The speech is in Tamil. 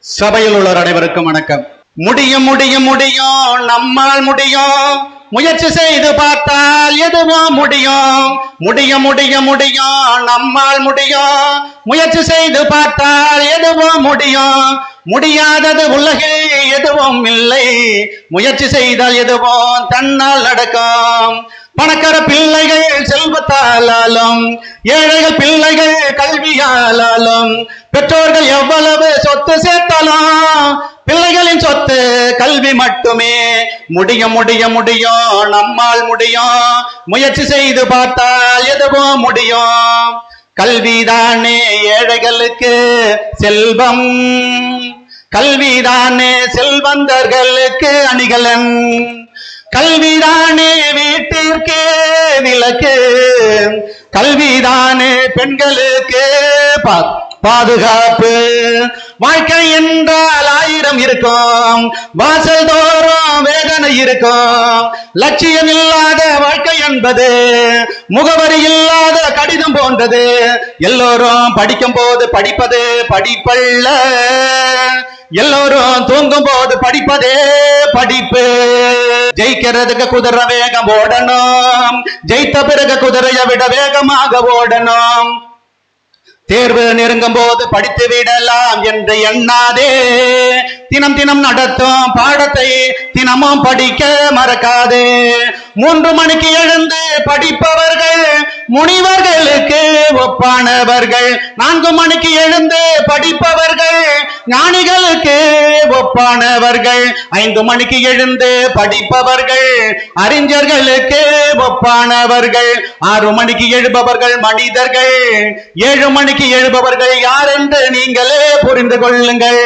சபையில் உள்ளவர் அனைவருக்கும் வணக்கம். முடியும் முடியும் முடியும். நம்மால் முடியும். முயற்சி செய்து பார்த்தால் எதுவும் முடியும்? முடியும் முடியும் முடியும். நம்மால் முடியும். முயற்சி செய்து பார்த்தால் எதுவும் முடியும்? முடியாதது உலகில் எதுவும் இல்லை. முயற்சி செய்தால் எதுவும் தன்னால் நடக்கும். பணக்கார பிள்ளைகள் செல்வத்தாலும் ஏழைகள் பிள்ளைகள் கல்வியாலும் பெற்றோர்கள் எவ்வளவு சொத்து சேர்த்தாலும் பிள்ளைகளின் சொத்து கல்வி மட்டுமே. முடியும் முடியும் முடியும் நம்மால் முடியும் முயற்சி செய்து பார்த்தால் எதுவும் முடியும் கல்விதானே ஏழைகளுக்கு செல்வம். கல்விதானே செல்வந்தர்களுக்கு அணிகலன். கல்விதானே வீட்டிற்கு விளக்கு கல்விதானே பெண்களுக்கு பாதுகாப்பு. வாழ்க்கை என்றால் ஆயிரம் இருக்கும் வாசல் தோறும் வேதனை இருக்கும். லட்சியம் இல்லாத வாழ்க்கை என்பது முகவரி இல்லாத கடிதம் போன்றது. எல்லோரும் படிக்கும் போது படிப்பது படிப்பல்ல. எல்லோரும் தூங்கும் போது படிப்பதே படிப்பு. ஜெயிக்கிறதுக்கு குதிரை வேகம் ஓடணும். ஜெயித்த பிறகு குதிரையை விட வேகமாக ஓடணும். தேர்வு நெருங்கும் போது படித்து விடலாம் என்று எண்ணாதே. தினம் தினம் நடத்தும் பாடத்தை தினமும் படிக்க மறக்காதே. மூன்று மணிக்கு எழுந்து படிப்பவர்கள் முனிவர்களுக்கு ஒப்பானவர்கள். நான்கு மணிக்கு எழுந்து படிப்பவர்கள். ஞானிகளுக்கு ஒப்பானவர்கள். ஐந்து மணிக்கு எழுந்து படிப்பவர்கள். அறிஞர்களுக்கு ஒப்பானவர்கள். ஆறு மணிக்கு எழுபவர்கள் மனிதர்கள். ஏழு மணிக்கு எழுபவர்கள் யார் என்று நீங்களே புரிந்து கொள்ளுங்கள்.